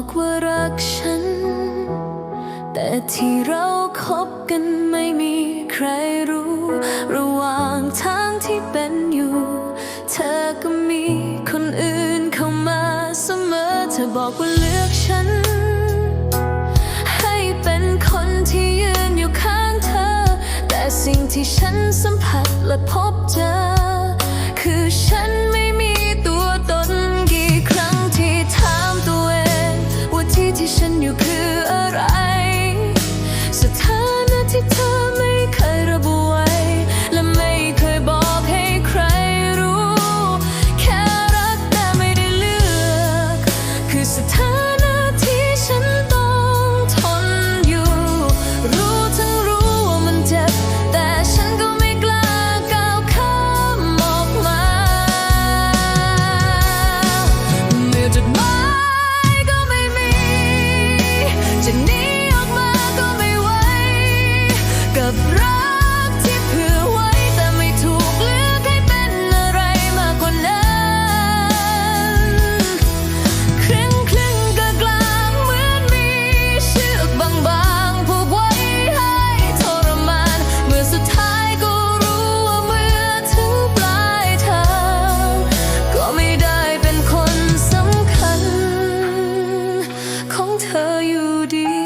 บอกว่ารักฉัน แต่ที่เราคบกันไม่มีใครรู้ ระหว่างทางที่เป็นอยู่ เธอก็มีคนอื่นเข้ามาเสมอ เธอบอกว่าเลือกฉัน ให้เป็นคนที่ยืนอยู่ข้างเธอ แต่สิ่งที่ฉันสัมผัสและพบเจอ คือฉันไม่ you UD。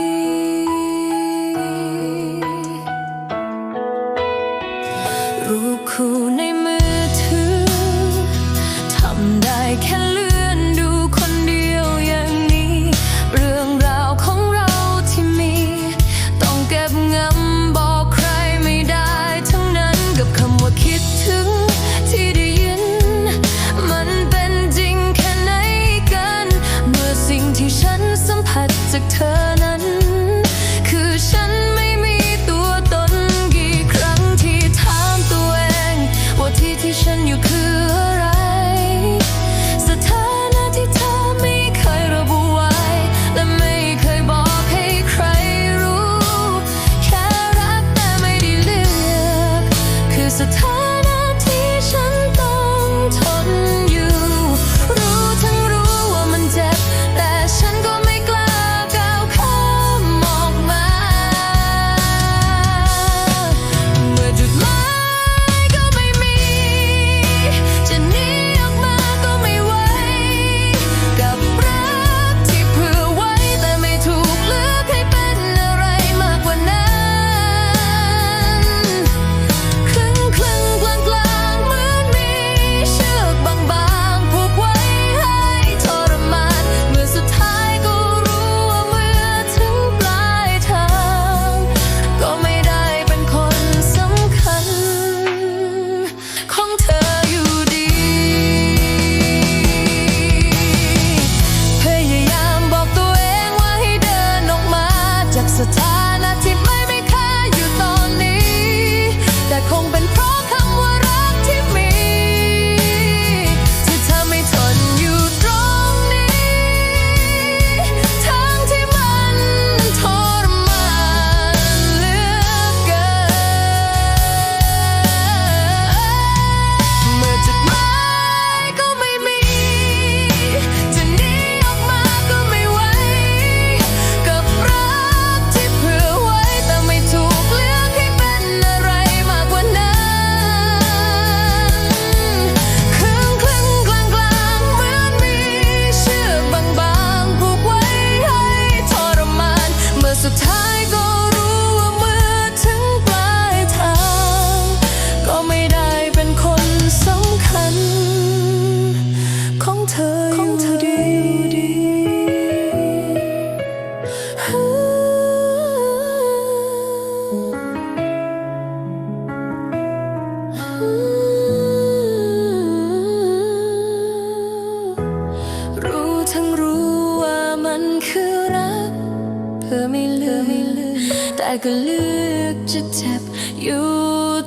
ก็เลือกจะแทบอยู่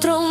ตรง